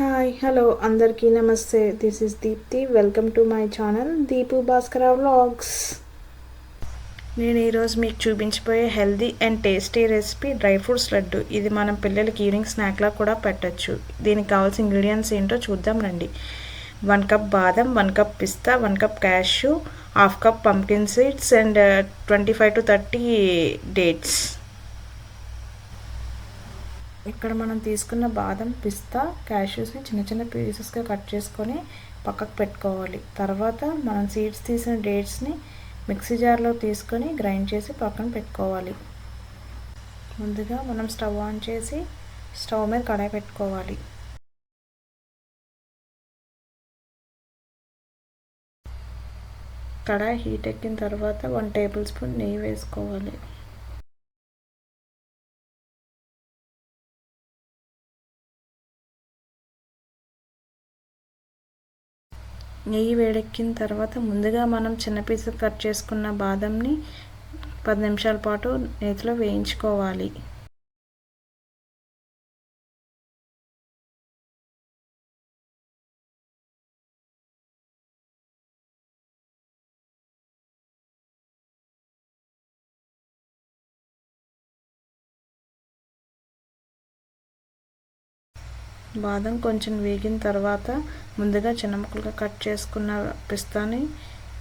Hi hello అందరికీ నమస్తే. This is Deepti welcome to my channel Deepu Bhaskara vlogs నేను ఈరోజు మీకు చూపించబోయే healthy and tasty recipe dry fruits laddu. ఇది మనం పిల్లలకి ఈవినింగ్ స్నాక్లా కూడా పెట్టచ్చు. దీనికి కావాల్సిన ఇంగ్రీడియంట్స్ ఏంటో చూద్దాం రండి. వన్ కప్ బాదం one cup pista one cup cashew half cup pumpkin seeds and twenty five to thirty dates ఇక్కడ మనం తీసుకున్న బాదం పిస్తా క్యాష్యూస్ని చిన్న చిన్న పీసెస్గా కట్ చేసుకొని పక్కకు పెట్టుకోవాలి. తర్వాత మనం సీడ్స్ తీసిన డేట్స్ని మిక్సీ జార్లో తీసుకొని గ్రైండ్ చేసి పక్కన పెట్టుకోవాలి. ముందుగా మనం స్టవ్ ఆన్ చేసి స్టవ్ మీద కడాయి పెట్టుకోవాలి. కడాయి హీట్ ఎక్కిన తర్వాత వన్ టేబుల్ స్పూన్ నెయ్యి వేసుకోవాలి. నెయ్యి వేడెక్కిన తర్వాత ముందుగా మనం చిన్న పీసులు కట్ చేసుకున్న బాదంని పది నిమిషాల పాటు నేతిలో వేయించుకోవాలి. బాదం కొంచెం వేగిన తర్వాత ముందుగా చిన్న ముక్కలుగా కట్ చేసుకున్న పిస్తాని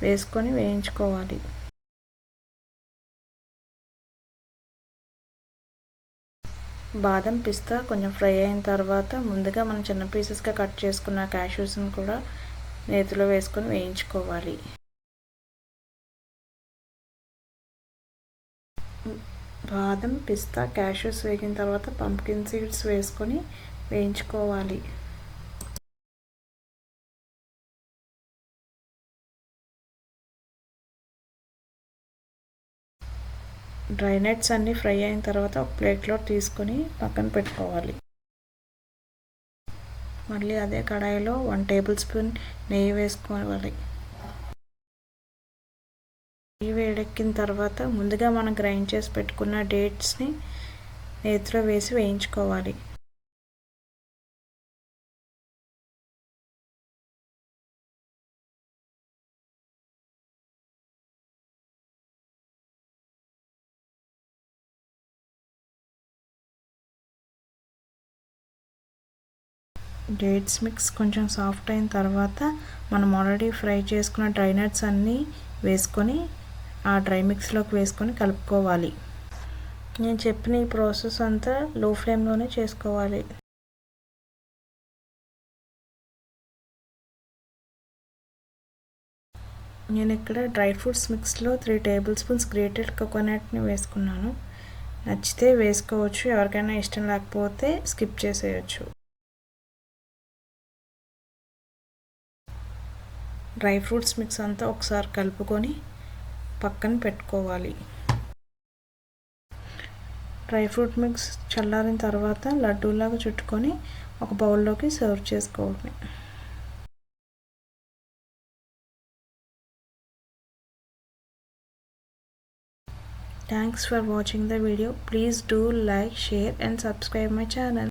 వేసుకొని వేయించుకోవాలి. బాదం పిస్తా కొంచెం ఫ్రై అయిన తర్వాత ముందుగా మనం చిన్న పీసెస్గా కట్ చేసుకున్న క్యాష్యూస్ని కూడా నేతిలో వేసుకొని వేయించుకోవాలి. బాదం పిస్తా క్యాష్యూస్ వేగిన తర్వాత పంప్కిన్ సీడ్స్ వేసుకొని వేయించుకోవాలి. డ్రై నట్స్ అన్నీ ఫ్రై అయిన తర్వాత ఒక ప్లేట్లో తీసుకొని పక్కన పెట్టుకోవాలి. మళ్ళీ అదే కడాయిలో వన్ టేబుల్ స్పూన్ నెయ్యి వేసుకోవాలి. నెయ్యి వేడెక్కిన తర్వాత ముందుగా మనం గ్రైండ్ చేసి పెట్టుకున్న డేట్స్ని నేతిలో వేసి వేయించుకోవాలి. డేట్స్ మిక్స్ కొంచెం సాఫ్ట్ అయిన తర్వాత మనం ఆల్రెడీ ఫ్రై చేసుకున్న డ్రై నట్స్ అన్నీ వేసుకొని ఆ డ్రై మిక్స్లోకి వేసుకొని కలుపుకోవాలి. నేను చెప్పిన ఈ ప్రాసెస్ అంతా లో ఫ్లేమ్లోనే చేసుకోవాలి. నేను ఇక్కడ డ్రై ఫ్రూట్స్ మిక్స్లో త్రీ టేబుల్ స్పూన్స్ గ్రేటెడ్ కోకోనట్ని వేసుకున్నాను. నచ్చితే వేసుకోవచ్చు ఎవరికైనా ఇష్టం లేకపోతే స్కిప్ చేసేయచ్చు. డ్రై ఫ్రూట్స్ మిక్స్ అంతా ఒకసారి కలుపుకొని పక్కన పెట్టుకోవాలి. డ్రై ఫ్రూట్ మిక్స్ చల్లారిన తర్వాత లడ్డూలాగా చుట్టుకొని ఒక బౌల్లోకి సర్వ్ చేసుకోవాలి. Thanks for watching the video please do like share and subscribe my channel